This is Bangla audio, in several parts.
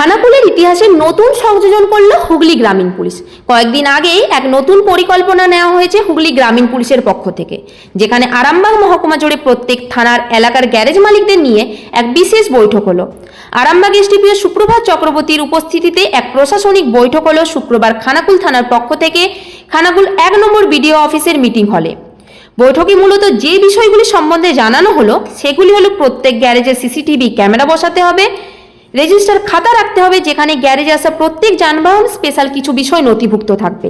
খানাকুলের ইতিহাসে নতুন সংযোজন করল হুগলি গ্রামীণ পুলিশ। কয়েকদিন আগেই এক নতুন পরিকল্পনা নেওয়া হয়েছে হুগলি গ্রামীণ পুলিশের পক্ষ থেকে, যেখানে আরামবাগ মহকুমা জুড়ে প্রত্যেক থানার এলাকার গ্যারেজ মালিকদের নিয়ে এক বিশেষ বৈঠক হলো। আরামবাগ এসডিপিও সুপ্রভাত চক্রবর্তীর উপস্থিতিতে এক প্রশাসনিক বৈঠক হলো শুক্রবার খানাকুল থানার পক্ষ থেকে খানাকুল এক নম্বর বিডিও অফিসের মিটিং হলে। বৈঠকে মূলত যে বিষয়গুলি সম্বন্ধে জানানো হলো, সেগুলি হলো প্রত্যেক গ্যারেজে সিসিটিভি ক্যামেরা বসাতে হবে রেজিস্টার খাতা রাখতে হবে, যেখানে গ্যারেজে আসা প্রত্যেক যানবাহন স্পেশাল কিছু বিষয় নথিভুক্ত থাকবে।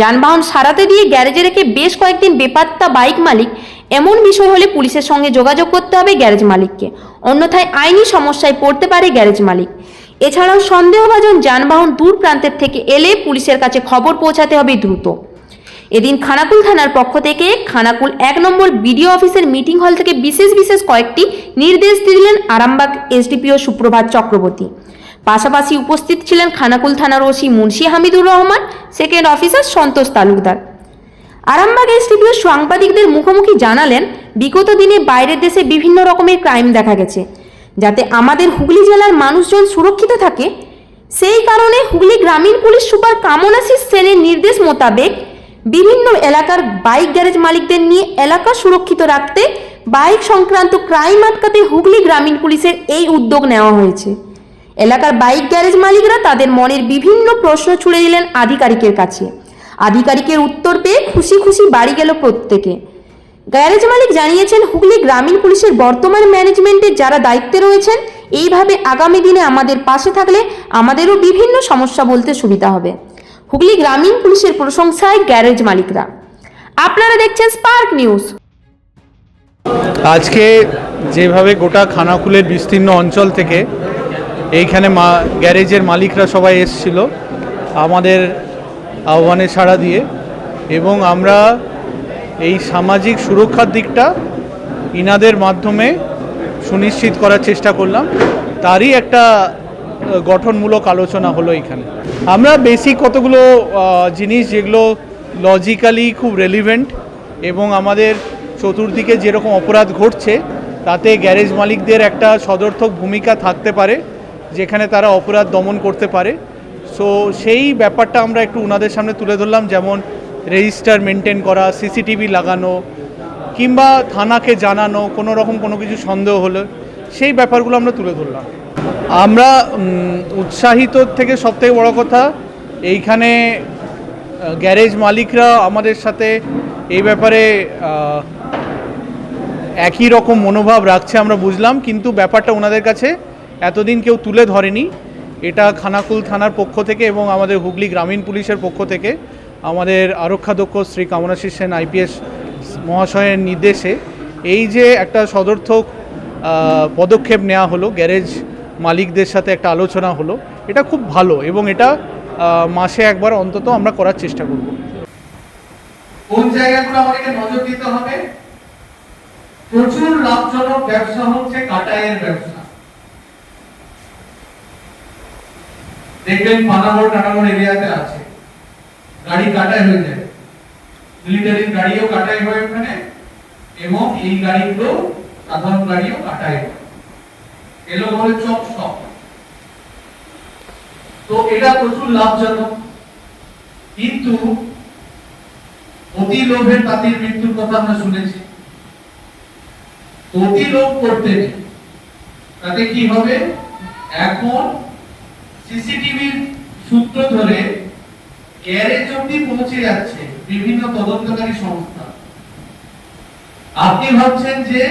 যানবাহন সারাতে দিয়ে গ্যারেজে রেখে বেশ কয়েকদিন বেপাত্তা বাইক মালিক, এমন বিষয় হলে পুলিশের সঙ্গে যোগাযোগ করতে হবে গ্যারেজ মালিককে। অন্যথায় আইনি সমস্যায় পড়তে পারে গ্যারেজ মালিক। এছাড়াও সন্দেহভাজন যানবাহন দূর প্রান্তের থেকে এলে পুলিশের কাছে খবর পৌঁছাতে হবে দ্রুত। এদিন খানাকুল থানার পক্ষ থেকে খানাকুল এক নম্বর বিডিও অফিসের মিটিং হল থেকে বিশেষ বিশেষ কয়েকটি নির্দেশ দিলেন আরামবাগ এসডিপিও সুপ্রভাত চক্রবর্তী। পাশাপাশি উপস্থিত ছিলেন খানাকুল থানার OC Munshi Hamidur Rahman second officer Santosh Talukdar. Arambagh SDPO সাংবাদিকদের মুখোমুখি জানালেন, বিগত দিনে বাইরের দেশে বিভিন্ন রকমের ক্রাইম দেখা গেছে, যাতে আমাদের হুগলি জেলার মানুষজন সুরক্ষিত থাকে। সেই কারণে হুগলি গ্রামীণ পুলিশ সুপার কামনাশিস সেনের নির্দেশ মোতাবেক বিভিন্ন এলাকার বাইক গ্যারেজ মালিকদের নিয়ে এলাকা সুরক্ষিত রাখতে বাইক সংক্রান্ত ক্রাইম আটকাতে হুগলি গ্রামীণ পুলিশের এই উদ্যোগ নেওয়া হয়েছে। এলাকার বাইক গ্যারেজ মালিকরা তাদের মনের বিভিন্ন প্রশ্ন ছুড়ে দিলেন আধিকারিকের কাছে। আধিকারিকের উত্তর পেয়ে খুশি খুশি বাড়ি গেল প্রত্যেকে। গ্যারেজ মালিক জানিয়েছেন, হুগলি গ্রামীণ পুলিশের বর্তমান ম্যানেজমেন্টের যারা দায়িত্বে রয়েছেন, এইভাবে আগামী দিনে আমাদের পাশে থাকলে আমাদেরও বিভিন্ন সমস্যা বলতে সুবিধা হবে। হুগলি গ্রামীণ পুলিশের প্রশংসায় গ্যারেজ মালিকরা। আপনারা দেখছেন স্পার্ক নিউজ। আজকে যেভাবে গোটা খানাকুলের বিস্তীর্ণ অঞ্চল থেকে এইখানে মা, গ্যারেজের মালিকরা সবাই এসছিল, আমাদের আহ্বানে সাড়া দিয়ে, এবং আমরা এই সামাজিক সুরক্ষার দিকটা ইনাদের মাধ্যমে সুনিশ্চিত করার চেষ্টা করলাম। তারই একটা গঠনমূলক আলোচনা হলো এখানে আমরা বেসিক কতগুলো জিনিস যেগুলো লজিক্যালি খুব রেলিভেন্ট এবং আমাদের চতুর্দিকে যেরকম অপরাধ ঘটছে, তাতে গ্যারেজ মালিকদের একটা সদর্থক ভূমিকা থাকতে পারে, যেখানে তারা অপরাধ দমন করতে পারে। সো সেই ব্যাপারটা আমরা একটু ওনাদের সামনে তুলে ধরলাম, যেমন রেজিস্টার মেনটেন করা সিসিটিভি লাগানো, কিংবা থানাকে জানানো, কোনো রকম কোনো কিছু সন্দেহ হলে, সেই ব্যাপারগুলো আমরা তুলে ধরলাম। আমরা উৎসাহিত থেকে সবথেকে বড় কথা, এইখানে গ্যারেজ মালিকরা আমাদের সাথে এই ব্যাপারে একই রকম মনোভাব রাখছে আমরা বুঝলাম, কিন্তু ব্যাপারটা ওনাদের কাছে এতদিন কেউ তুলে ধরেনি। এটা খানাকুল থানার পক্ষ থেকে এবং আমাদের হুগলি গ্রামীণ পুলিশের পক্ষ থেকে আমাদের আরক্ষাধ্যক্ষ শ্রী কামনাশিস সেন, আইপিএস মহাশয়ের নির্দেশে এই যে একটা সদর্থক পদক্ষেপ নেওয়া হলো গ্যারেজ মালিকদের সাথে একটা আলোচনা হলো। এটা খুব ভালো এবং এটা মাসে একবার অন্তত আমরা করার চেষ্টা করব। কোন জায়গাগুলো আমাদেরকে নজর দিতে হবে? প্রচুর লাভজনক ব্যবসা হচ্ছে কাটাইয়ের ব্যবসা। দেখবেন পানাগড় টানাগড় এরিয়াতে আছে। গাড়ি কাটাই হয়ে যায়। মিলিটারির গাড়িও কাটাই হয় ওখানে এবং এই গাড়িগুলো সাধারণ গাড়িও কাটাই হয়। এলো বলে চপ শপ তো এটা প্রচুর লাভজনক। কিন্তু অতি লোভের তাঁতির মৃত্যুর কথা আমরা শুনেছি। অতি লোভ করতে তাতে কি হবে? এখন সিসিটিভির সূত্র ধরে গ্যারেজ অব্দি পৌঁছে যাচ্ছে বিভিন্ন তদন্তকারী সংস্থা। আপনি ভাবছেন যে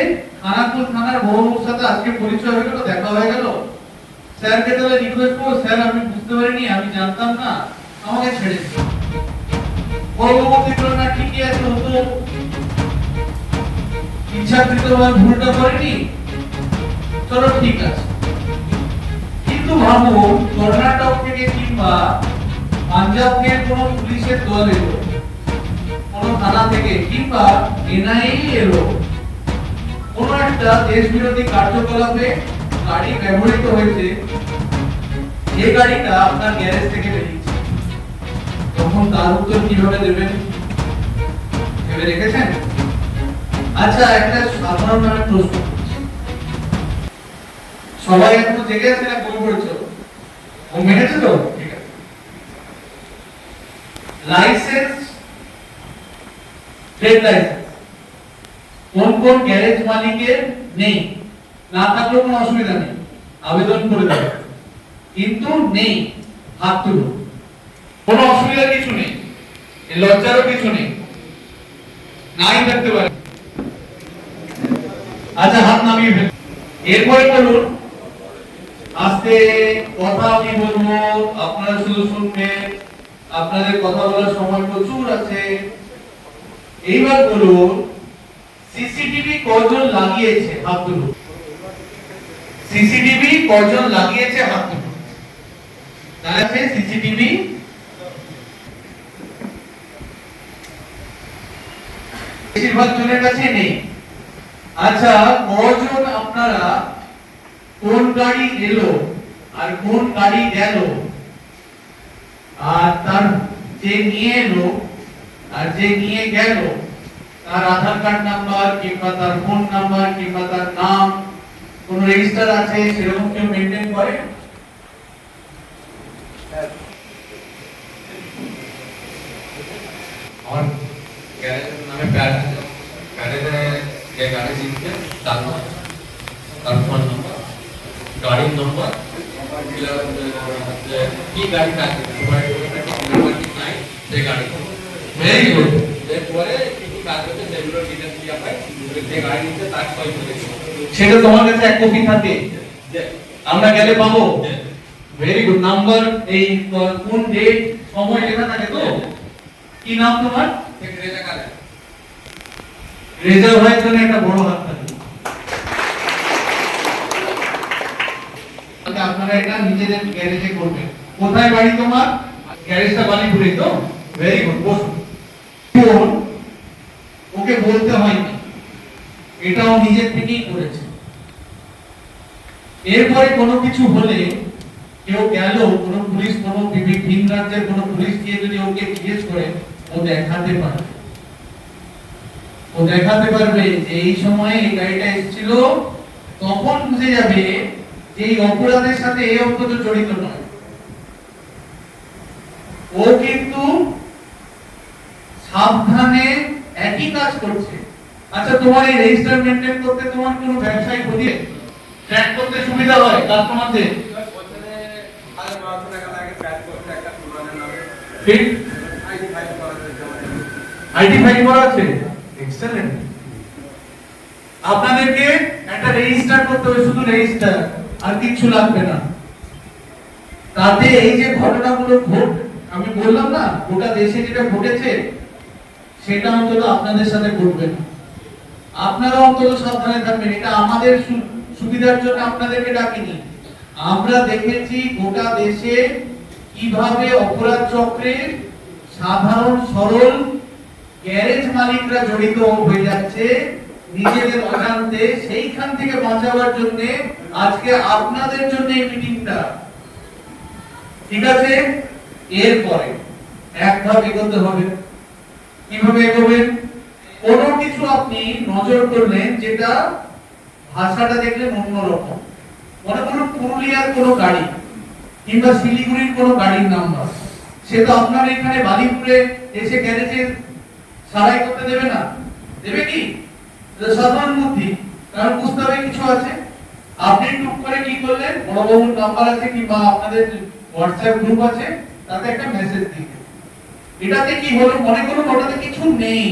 খানাকুল থানার বড়বাবুর সাথে আজকে পরিচয় হয়ে গেল, দেখা হয়ে গেল? স্যারকে তাহলে রিকোয়েস্ট করব স্যার, আমি বুঝতে পারিনি, আমি জানতাম না। আমাকে ছেড়ে দিন। পরবর্তী তুলনা ঠিকই আছে হতো ইচ্ছাকৃতভাবে ভুলটা করেনি। চলো, ঠিক আছে। কিন্তু ভাবুন, কর্ণাটক থেকে কিংবা পাঞ্জাব থেকে কোনো পুলিশের দল এলো। থানা থেকে কিংবা এনআইএ এলো কোনো একটা দেশ বিরোধী কার্যকলাপে গাড়ি ব্যবহৃত হয়েছে, যে গাড়িটা আপনার গ্যারেজ থেকে বেরিয়েছে। তখন তার উত্তর কীভাবে দেবেন? ভেবে রেখেছেন আচ্ছা একটা সাধারণ ভাবে প্রশ্ন সবাই এখনও জেগে আছে না ঘুমিয়ে পড়েছো? ও মেনেছে তো? লাইসেন্স কোন কোন গ্যারেজ মালিকের নেই, না থাকলেও কোনো অসুবিধা নেই। আবেদন করে দেবে। কিন্তু নেই, হাত তুলো। কোনো অসুবিধার কিছু নেই। লজ্জারও কিছু নেই। নাই থাকতে পারে। আচ্ছা হাত নামিয়ে ফেল। এরপরে বলুন আস্তে কথা আমি বলব, আপনারা শুধু শুনবেন। আপনাদের কথা বলার সময় প্রচুর আছে। এইবার বলুন সিসিটিভি কজন লাগিয়েছে হাত তুলুন সিসিটিভি কজন লাগিয়েছে হাত তুলুন তাহলে আছে সিসিটিভি বেশিরভাগ জনের কাছে নেই। আচ্ছা কজন আপনারা কোন গাড়ি এলো আর কোন গাড়ি গেল? আর তার যে নিয়ে এলো আর যে নিয়ে গেল তার আধার কার্ড নাম্বার কিংবা তার ফোন নাম্বার কিংবা তার নাম কোন রেজিস্টার আছে সেরকম কেউ মেনটেন করে और গ্যারেজের নামে প্যাড আছে প্যাডেতে যে গাড়ি দিচ্ছে তার নাম তার ফোন নাম্বার গাড়ির নম্বর কি গাড়ি আছে নাম্বার কি নাই সেই গাড়ি ভেরি গুড এরপরে কিছু কাজ হচ্ছে সেগুলো ডিটেলস দেওয়া যে গাড়ি নিচ্ছে তার সই করে সেটা তোমার কাছে এক কপি থাকে আমরা গেলে পাবো। ভেরি গুড নাম্বার এই কোন ডেট সময় লেখা থাকে তো? কি নাম তোমার? জন্য একটা বড় হাত থাকে। আপনারা এটা নিজেদের গ্যারেজে করবেন। কোথায় বাড়ি তোমার? গ্যারেজটা বালিপুরে তো? ভেরি গুড বসুন। ফোন ওকে বলতে হয়নি। এটাও নিজের থেকেই করেছে। এরপরে কোনো কিছু হলে কেউ গেল, কোনো পুলিশ, কোনো ভিন রাজ্যের কোনো পুলিশ গিয়ে যদি ওকে জিজ্ঞেস করে, ও দেখাতে পারবে। ও দেখাতে পারবে যে এই সময়ে এই গাড়িটা এসেছিল, তখন বুঝে যাবে যে এই অপরাধের সাথে এই অন্তত জড়িত নয়। ও কিন্তু সাবধানে একই কাজ করছে। আচ্ছা তোমার এই রেজিস্টার মেনটেন করতে তোমার কোনো ব্যবসায়িক হলে ট্র্যাক করতে সুবিধা হয় কাস্টমারদের ঠিক আইডি ফাইল করার জন্য আইডি ফাইল করা আছে? এক্সেলেন্ট আপনাদেরকে একটা রেজিস্টার করতে হবে, শুধু রেজিস্টার আর কিছু লাগবে না। তাতে এই যে ঘটনাগুলো ঘট আমি বললাম না, গোটা দেশে যেটা ঘটেছে সেটা অন্তত আপনাদের সাথে ঘটবে না। আপনারা অন্তত সাবধানে থাকবেন। এটা আমাদের সুবিধার জন্য আপনাদেরকে ডাকিনি। আমরা দেখেছি গোটা দেশে কীভাবে অপরাধ চক্রে সাধারণ, সরল গ্যারেজ মালিকরা জড়িত হয়ে যাচ্ছে নিজেদের অজান্তে। সেইখান থেকে বাঁচাবার জন্য আজকে আপনাদের জন্য এই মিটিংটা। ঠিক আছে? এরপরে এক ধাপ এগোতে হবে। কীভাবে এগোবেন? কোনো কিছু আপনি নজর করলেন যেটা ভাষাটা দেখলেন অন্যরকম। মনে করুন পুরুলিয়ার কোনো গাড়ি কিংবা শিলিগুড়ির কোনো গাড়ির নাম্বার। সে তো আপনার এখানে বালিপুরে এসে গ্যারেজে সারাই করতে দেবে না। দেবে কি? সাধারণ বুদ্ধি। কারণ বুঝতে হবে কিছু আছে। আপনি টুক করে কি করলেন? বড়বাবুর নাম্বার আছে কিংবা আপনাদের হোয়াটসঅ্যাপ গ্রুপ আছে, তাতে একটা মেসেজ দিলেন। এটাতে কি হলো মনে করুন, ওটাতে কিছু নেই।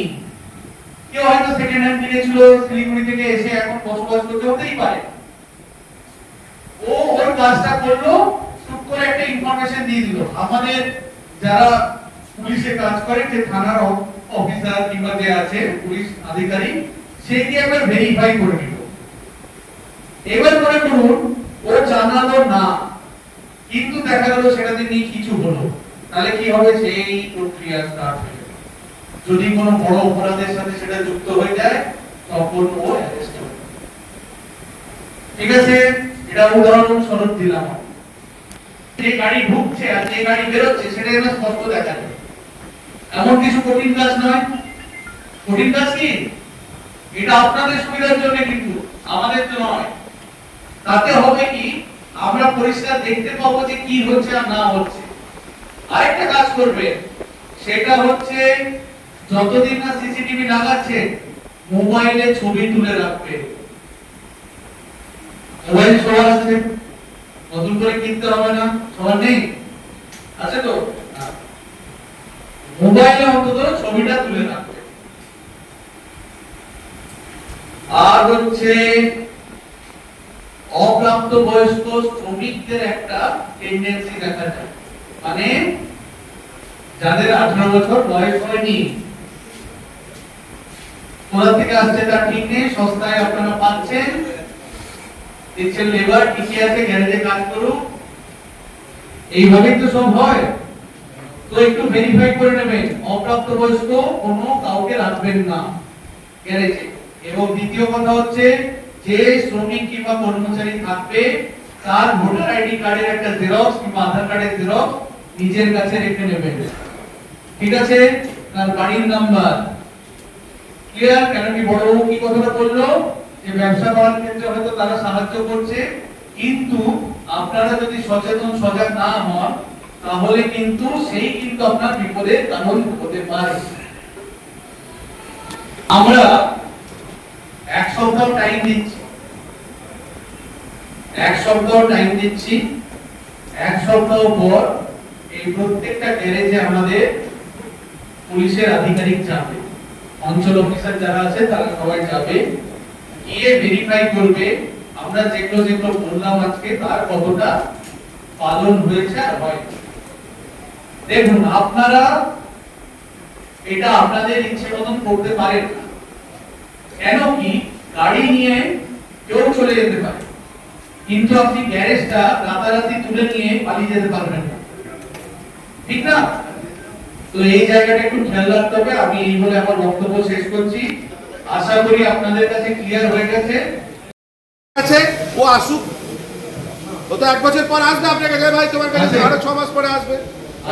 কেউ হয়তো সেকেন্ড হ্যান্ড কিনেছিল, শিলিগুড়ি থেকে এসে এখন বসবাস করতে হতেই পারে। ও ওর কাজটা করল টুক করে একটা ইনফরমেশন দিয়ে দিল। আমাদের যারা পুলিশে কাজ করে, যে থানার অফিসার কিংবা যে আছে, পুলিশ আধিকারিক সেই দিয়ে একবার ভেরিফাই করে নিল। এবার মনে করুন, ও জানালো না, কিন্তু দেখা গেল সেটাতে নিয়ে কিছু হলো। তাহলে কি হবে? সেই প্রক্রিয়া স্টার্ট হয়ে যদি কোনো বড় অপরাধের সাথে সেটা যুক্ত হয়ে যায়, তখন ও অ্যারেস্ট হবে। ঠিক আছে? এটা উদাহরণ স্বরূপ দিলাম। যে গাড়ি ঢুকছে আর যে গাড়ি বেরোচ্ছে, সেটা যেন স্পষ্ট দেখা যায় এমন কিছু কঠিন কাজ নয়। কঠিন কাজ কি? এটা আপনাদের সুবিধার জন্য কিন্তু, আমাদের তো নয়। তাতে হবে কি, আমরা পরিষ্কার দেখতে পাবো যে কি হচ্ছে আর না হচ্ছে। আরেকটা কাজ করবে, সেটা হচ্ছে যতদিন না সিসিটিভি লাগাচ্ছে, মোবাইলে ছবি তুলে রাখবে। মোবাইল সবার আছে, নতুন করে কিনতে হবে না, সবার নেই। আছে তো? হ্যাঁ। মোবাইলে অন্তত ছবিটা তুলে রাখবে। আর হচ্ছে অপ্রাপ্ত বয়স্ক শ্রমিকদের একটা টেন্ডেন্সি দেখা যায়। মানে যাদের আঠারো বছর বয়স হয়নি। কোথা থেকে আসছে তার ঠিক নেই, সস্তায় আপনারা পাচ্ছেন। দিচ্ছেন লেবার ঠিকই আছে, গ্যারেজে কাজ করুক এইভাবেই তো সব হয়। তো একটু ভেরিফাই করে নেবেন অপ্রাপ্ত বয়স্ক কোনো কাউকে রাখবেন না গ্যারেজে। এবং দ্বিতীয় কথা হচ্ছে, যে শ্রমিক কিংবা কর্মচারী থাকবে, তার ভোটার আইডি কার্ডের একটা জেরক্স কিংবা আধার কার্ডের জেরক্স নিজের কাছে রেখে নেবেন। ঠিক আছে? তার বাড়ির নাম্বার। ক্লিয়ার কেন কি বড়বাবু কি কথাটা বলল? যে ব্যবসা করার ক্ষেত্রে হয়তো তারা সাহায্য করছে, কিন্তু আপনারা যদি সচেতন, সজাগ না হন, তাহলে কিন্তু সেই কিন্তু আপনার বিপদের কারণ হতে পারে। আমরা এক সপ্তাহ টাইম দিচ্ছি। এক সপ্তাহ টাইম দিচ্ছি। এক সপ্তাহ পর এই প্রত্যেকটা গ্যারেজে আমাদের পুলিশের আধিকারিক যাবে। অঞ্চল অফিসার যারা আছে, তারা সবাই যাবে। গিয়ে ভেরিফাই করবে আমরা যেগুলো যেগুলো বললাম আজকে, তার কতটা পালন হয়েছে আর হয় দেখুন, আপনারা এটা আপনাদের ইচ্ছে মতন করতে পারেন না। কেন কি গাড়ি নিয়ে কেউ চলে যেতে পারে। কিন্তু আপনি গ্যারেজটা রাতারাতি তুলে নিয়ে পালিয়ে যেতে পারবেন না। ঠিক না? তো এই জায়গাটা একটু খেয়াল রাখতে হবে। আমি এই বলে আমার বক্তব্য শেষ করছি। আশা করি আপনাদের কাছে ক্লিয়ার হয়ে গেছে। আছে ও আসুক। ও তো এক বছর পর আসবে আপনার কাছে ভাই তোমার কাছে আরও ছ মাস পরে আসবে।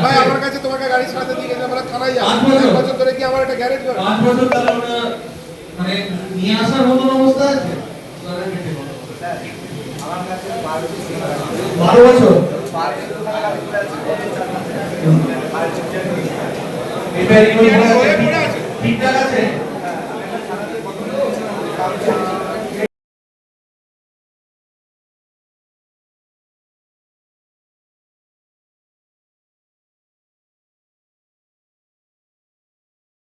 ভাই আমার কাছে তোমাকে গাড়ি সাথে দিয়ে গেছে আমরা থানায় যাব। বছর। এক বছর ধরে কি আমার একটা গ্যারেজ করে পাঁচ বছর তাহলে ওটা মানে নিয়ে আসার মতন অবস্থা আছে? বারো বছর। এবার এগুলো আছে। ঠিকঠাক আছে